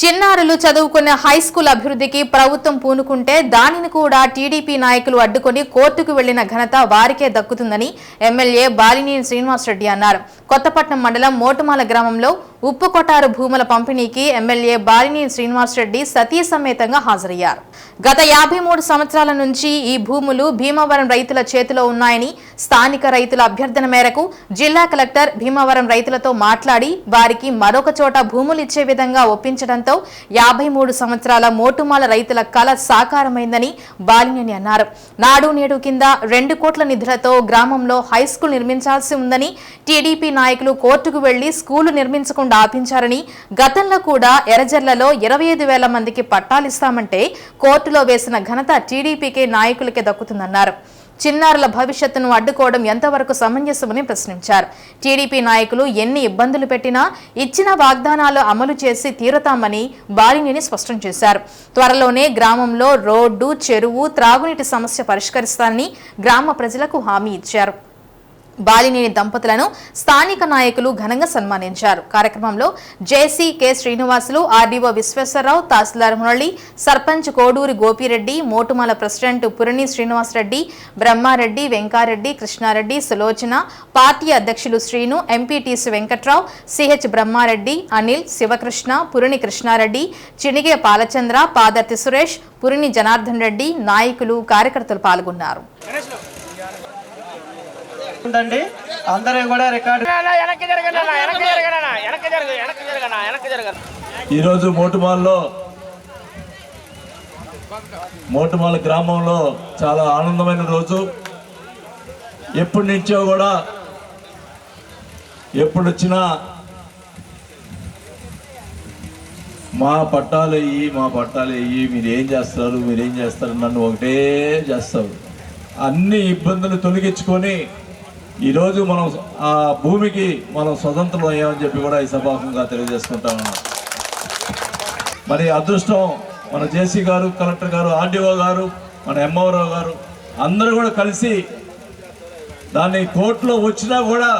చిన్నారులు చదువుకున్న high school అభివృద్ధికి ప్రభుత్వం పూనుకుంటే దానిని కూడా టీడీపీ నాయకులు అడ్డుకుని కోర్టుకు వెళ్ళిన ఘనత వారికే దక్కుతుందని ఎమ్మెల్యే బాలినేని శ్రీనివాసరెడ్డి అన్నారు. కొత్తపట్నం మండలం మోటుమాల గ్రామంలో ఉప్పు కొటారు భూముల పంపిణీకి ఎమ్మెల్యే బాలినేని శ్రీనివాసరెడ్డి సతీ సమేతంగా హాజరయ్యారు. గత యాభై మూడు సంవత్సరాల నుంచి ఈ భూములు భీమవరం రైతుల చేతిలో ఉన్నాయని స్థానిక రైతుల అభ్యర్థన మేరకు జిల్లా కలెక్టర్ భీమవరం రైతులతో మాట్లాడి వారికి మరొక చోట భూములు ఇచ్చే విధంగా ఒప్పించడంతో యాభై మూడు సంవత్సరాల మోటుమాల రైతుల కల సాకారమైందని బాలినేని అన్నారు. నాడు నేడు కింద రెండు కోట్ల నిధులతో గ్రామంలో హై స్కూల్ నిర్మించాల్సి ఉందని టీడీపీ నాయకులు కోర్టుకు వెళ్ళి స్కూలు నిర్మించకుండా ఆపించారని గతంలో కూడా ఎర్రజర్లలో ఇరవై ఐదు వేల మందికి పట్టాలిస్తామంటే కోర్టులో వేసిన ఘనత టీడీపీకే నాయకులకే దక్కుతుందన్నారు. చిన్నారుల భవిష్యత్తును అడ్డుకోవడం ఎంతవరకు సమంజసమని ప్రశ్నించారు. టీడీపీ నాయకులు ఎన్ని ఇబ్బందులు పెట్టినా ఇచ్చిన వాగ్దానాలు అమలు చేసి తీరతామని బాలినేని స్పష్టం చేశారు. త్వరలోనే గ్రామంలో రోడ్డు చెరువు త్రాగునీటి సమస్య పరిష్కరిస్తానని గ్రామ ప్రజలకు హామీ ఇచ్చారు. బాలినేని దంపతులను స్థానిక నాయకులు ఘనంగా సన్మానించారు. కార్యక్రమంలో JC K Srinivasulu RDO Visweswararao tahsildar Murali sarpanch Koduri Gopireddy Motumala president Purani Srinivasareddy Brahmareddy Venkareddy Krishnareddy Sulochana party అధ్యక్షులు శ్రీను ఎంపీటీసీ వెంకట్రావు సిహెచ్ బ్రహ్మారెడ్డి అనిల్ శివకృష్ణ పురణి కృష్ణారెడ్డి చినిగే పాలచంద్ర పాదర్తి సురేష్ పురిని జనార్దన్ రెడ్డి నాయకులు కార్యకర్తలు పాల్గొన్నారు. ఉందండి అందరూ కూడా రికార్డు ఈరోజు మోటుమాల్లో మోటుమాల గ్రామంలో చాలా ఆనందమైన రోజు. ఎప్పటి నుంచో కూడా ఎప్పుడు వచ్చినా మా పట్టాలు ఇయ్యి మా పట్టాలు ఇయ్యి మీరు ఏం చేస్తారు మీరు ఏం చేస్తారు నన్ను ఒకటే చేస్తారు. అన్ని ఇబ్బందులు తొలగించుకొని ఈరోజు మనం ఆ భూమికి మనం స్వతంత్రం అయ్యామని చెప్పి కూడా ఈ సభాముఖంగా తెలియజేసుకుంటా ఉన్నాం. మరి అదృష్టం మన జేసీ గారు కలెక్టర్ గారు ఆర్డీఓ గారు మన ఎంఓరావు గారు అందరూ కూడా కలిసి దాన్ని కోర్టులో వచ్చినా కూడా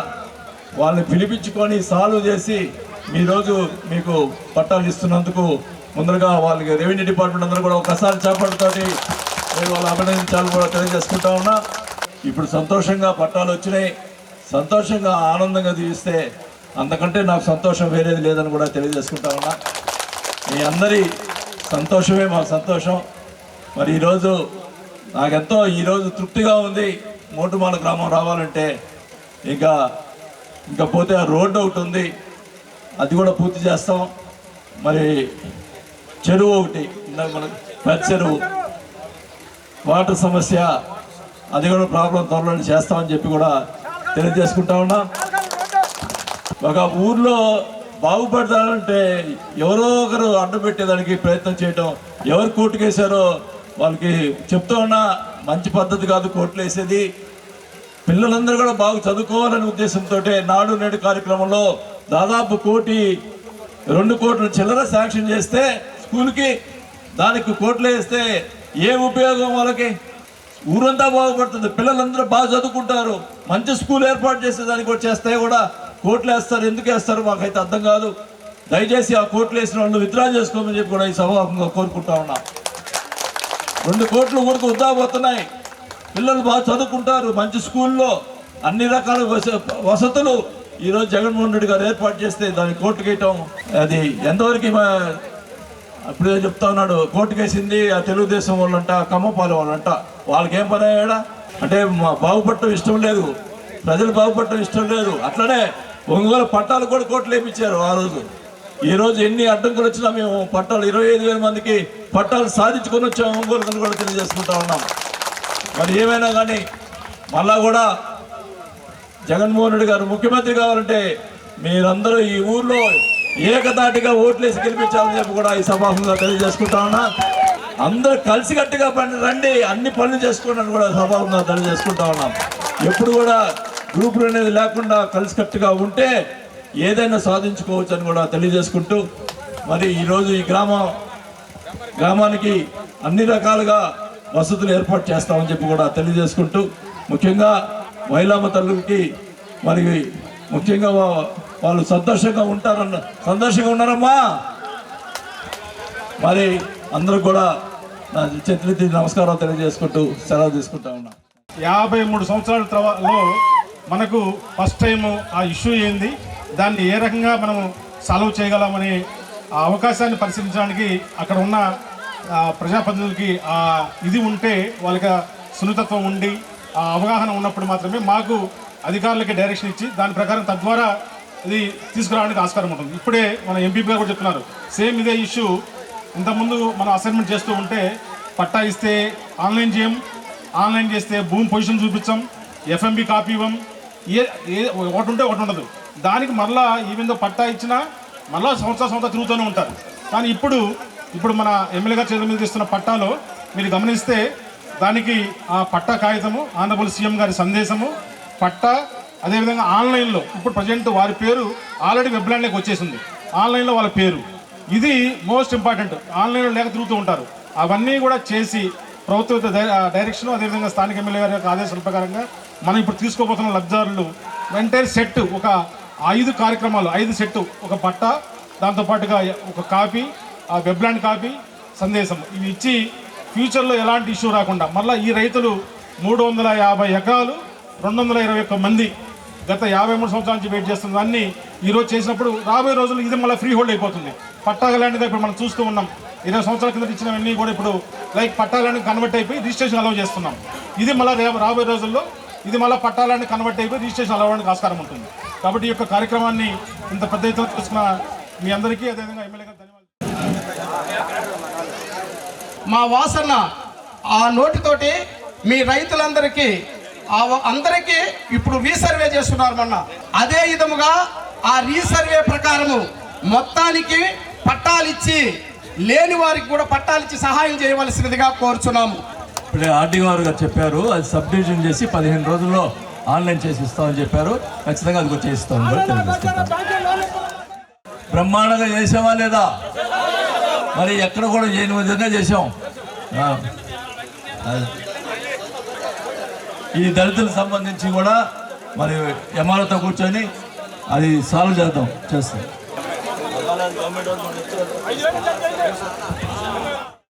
వాళ్ళని పిలిపించుకొని సాల్వ్ చేసి మీ రోజు మీకు పట్టాలు ఇస్తున్నందుకు ముందరగా వాళ్ళకి రెవెన్యూ డిపార్ట్మెంట్ అందరూ కూడా ఒకసారి చేపట్టుతోటి నేను వాళ్ళు అభినందించాలని కూడా తెలియజేసుకుంటా ఉన్నా. ఇప్పుడు సంతోషంగా పట్టాలు వచ్చినాయి. సంతోషంగా ఆనందంగా తీస్తే అంతకంటే నాకు సంతోషం వేరేది లేదని కూడా తెలియజేసుకుంటా ఉన్నా. మీ అందరి సంతోషమే మా సంతోషం. మరి ఈరోజు నాకెంతో ఈరోజు తృప్తిగా ఉంది. మోటుమాల గ్రామం రావాలంటే ఇంకా ఇంకా పోతే ఆ రోడ్డు ఒకటి ఉంది. అది కూడా పూర్తి చేస్తాం. మరి చెరువు ఒకటి ఇందాక మన పెద్ద చెరువు. వాటర్ సమస్య అది కూడా ప్రాబ్లం త్వరలో చేస్తామని చెప్పి కూడా తెలియజేసుకుంటా ఉన్నా. ఒక ఊర్లో బాగుపడతారంటే ఎవరో ఒకరు అడ్డుపెట్టేదానికి ప్రయత్నం చేయటం ఎవరు కోర్టుకేశారో వాళ్ళకి చెప్తూ ఉన్నా మంచి పద్ధతి కాదు కోర్టులు వేసేది. పిల్లలందరూ కూడా బాగా చదువుకోవాలనే ఉద్దేశంతో నాడు నేడు కార్యక్రమంలో దాదాపు కోటి రెండు కోట్ల చిల్లర శాంక్షన్ చేస్తే స్కూల్కి దానికి కోట్లు వేస్తే ఏ ఉపయోగం వాళ్ళకి? ఊరంతా బాగుపడుతుంది. పిల్లలందరూ బాగా చదువుకుంటారు. మంచి స్కూల్ ఏర్పాటు చేసే దానికి కూడా చేస్తే కూడా కోట్లు వేస్తారు. ఎందుకు వేస్తారు? మాకైతే అర్థం కాదు. దయచేసి ఆ కోట్లు వేసిన వాళ్ళు విత్డ్రా చేసుకోమని చెప్పి కూడా ఈ సభాముఖంగా కోరుకుంటా ఉన్నా. రెండు కోట్లు ఊరికి వృధా పోతున్నాయి. పిల్లలు బాగా చదువుకుంటారు. మంచి స్కూల్లో అన్ని రకాల వస- వసతులు ఈరోజు జగన్మోహన్ రెడ్డి గారు ఏర్పాటు చేస్తే దాన్ని కోర్టు వేయటం అది ఎంతవరకు మా- అప్పుడే చెప్తా ఉన్నాడు. కోర్టుకేసింది ఆ తెలుగుదేశం వాళ్ళంట కమ్మపాలెం వాళ్ళంట. వాళ్ళకి ఏం పని అయ్యాడా? అంటే మా బాగుపడటం ఇష్టం లేదు. ప్రజలు బాగుపడటం ఇష్టం లేదు. అట్లనే ఒంగోలు పట్టాలు కూడా కోట్లు వేయించారు ఆ రోజు. ఈ రోజు ఎన్ని అడ్డంకులు వచ్చినా మేము పట్టాలు ఇరవై ఐదు వేల మందికి పట్టాలు సాధించుకొని వచ్చాము ఒంగోలు కనుక కూడా తెలియజేసుకుంటా ఉన్నాం. మరి ఏమైనా కానీ మళ్ళా కూడా జగన్మోహన్ రెడ్డి గారు ముఖ్యమంత్రి కావాలంటే మీరందరూ ఈ ఊర్లో ఏకతాటిగా ఓట్లేసి గెలిపించాలని చెప్పి కూడా ఈ సభాముఖంగా తెలియజేసుకుంటా ఉన్నా. అందరూ కలిసికట్టుగా పని రండి అన్ని పనులు చేసుకోండి కూడా సభాముఖంగా చేసుకుంటా ఉన్నాం. ఎప్పుడు కూడా గ్రూపులు అనేది లేకుండా కలిసికట్టుగా ఉంటే ఏదైనా సాధించుకోవచ్చు అని కూడా తెలియజేసుకుంటూ మరి ఈరోజు ఈ గ్రామం గ్రామానికి అన్ని రకాలుగా వసతులు ఏర్పాటు చేస్తామని చెప్పి కూడా తెలియజేసుకుంటూ ముఖ్యంగా మహిళామ తల్లులకి మరి ముఖ్యంగా వా- వాళ్ళు సంతోషంగా ఉంటారన్న సంతోషంగా ఉన్నారమ్మా. మరి అందరూ కూడా నా చేతులెత్తి నమస్కారం తెలియజేసుకుంటూ సెలవు తీసుకుంటా ఉన్నా. యాభై మూడు సంవత్సరాల తర్వాతలో మనకు ఫస్ట్ టైం ఆ ఇష్యూ ఏంది దాన్ని ఏ రకంగా మనం సాల్వ్ చేయగలమని ఆ అవకాశాన్ని పరిశీలించడానికి అక్కడ ఉన్న ప్రజాప్రతినిధులకి ఆ ఇది ఉంటే వాళ్ళకి సున్నితత్వం ఉండి ఆ అవగాహన ఉన్నప్పుడు మాత్రమే మాకు అధికారులకి డైరెక్షన్ ఇచ్చి దాని ప్రకారం తద్వారా ఇది తీసుకురావడానికి ఆస్కారం ఉంటుంది. ఇప్పుడే మన ఎంపీ గారు కూడా చెప్తున్నారు సేమ్ ఇదే ఇష్యూ ఇంతకుముందు మనం అసైన్మెంట్ చేస్తూ ఉంటే పట్టా ఇస్తే ఆన్లైన్ చేయం ఆన్లైన్ చేస్తే భూమి పొజిషన్ చూపించాం ఎఫ్ఎంబి కాపీ ఇవ్వం ఏ ఏ ఒకటి ఉంటే ఒకటి ఉండదు. దానికి మళ్ళా ఈవెందో పట్టా ఇచ్చినా మళ్ళా సంవత్సరం సంవత్సరం తిరుగుతూనే ఉంటారు. కానీ ఇప్పుడు ఇప్పుడు మన ఎమ్మెల్యే గారు చేతుల మీద తీస్తున్న పట్టాలో మీరు గమనిస్తే దానికి ఆ పట్టా కాగితము ఆనరబుల్ సీఎం గారి సందేశము పట్టా అదేవిధంగా ఆన్లైన్లో ఇప్పుడు ప్రజెంట్ వారి పేరు ఆల్రెడీ వెబ్లాండ్లోకి వచ్చేసింది. ఆన్లైన్లో వాళ్ళ పేరు. ఇది మోస్ట్ ఇంపార్టెంట్. ఆన్లైన్లో లేక తిరుగుతూ ఉంటారు. అవన్నీ కూడా చేసి ప్రభుత్వ డైరెక్షన్ అదేవిధంగా స్థానిక ఎమ్మెల్యే గారి యొక్క ఆదేశాల ప్రకారంగా మనం ఇప్పుడు తీసుకోబోతున్న లబ్ధిదారులు వెంటనే సెట్ ఒక ఐదు కార్యక్రమాలు ఐదు సెట్ ఒక పట్ట దాంతోపాటుగా ఒక కాపీ ఆ వెబ్లాండ్ కాపీ సందేశం. ఇవి ఇచ్చి ఫ్యూచర్లో ఎలాంటి ఇష్యూ రాకుండా మళ్ళీ ఈ రైతులు మూడు వందల యాభై ఎకరాలు రెండు వందల ఇరవై ఒక్క మంది గత యాభై మూడు సంవత్సరాల నుంచి వెయిట్ చేస్తున్న దాన్ని ఈరోజు చేసినప్పుడు రాబోయే రోజులు ఇది మళ్ళీ ఫ్రీ హోల్డ్ అయిపోతుంది. పట్టాగా లాంటిది ఇప్పుడు మనం చూస్తూ ఉన్నాం. ఇరవై సంవత్సరాల కింద ఇచ్చినవన్నీ కూడా ఇప్పుడు లైక్ పట్టాలని కన్వర్ట్ అయిపోయి రిజిస్ట్రేషన్ అలౌ చేస్తున్నాం. ఇది మళ్ళీ రాబోయే రోజుల్లో ఇది మళ్ళీ పట్టాలని కన్వర్ట్ అయిపోయి రిజిస్ట్రేషన్ అలవడానికి ఆస్కారం ఉంటుంది. కాబట్టి ఈ యొక్క కార్యక్రమాన్ని ఇంత పెద్ద ఎత్తున చూసుకున్న మీ అందరికీ అదేవిధంగా ఎమ్మెల్యేగా ధన్యవాదాలు. మా వాసన ఆ నోటితోటి మీ రైతులందరికీ ఆ అందరికీ ఇప్పుడు రీసర్వే చేస్తున్నారు మొన్న. అదే విధముగా ఆ రీసర్వే ప్రకారము మొత్తానికి పట్టాలిచ్చి లేని వారికి కూడా పట్టాలిచ్చి సహాయం చేయవలసినదిగా కోరుచున్నాము. ఇప్పుడే ఆర్డీ గారు చెప్పారు అది సబ్ డివిజన్ చేసి పదిహేను రోజుల్లో ఆన్లైన్ చేసి ఇస్తామని చెప్పారు. ఖచ్చితంగా అది కూడా చేయిస్తామని కూడా తెలియజేస్తున్నాం బ్రహ్మాండంగా చేసామా లేదా? మరి ఎక్కడ కూడా చేయని విధంగా చేసాం అది. ఈ దళితులకు సంబంధించి కూడా మరి ఎంఆర్ఓతో కూర్చొని అది సాల్వ్ చేద్దాం చేస్తాం. గవర్నమెంట్ వాళ్ళు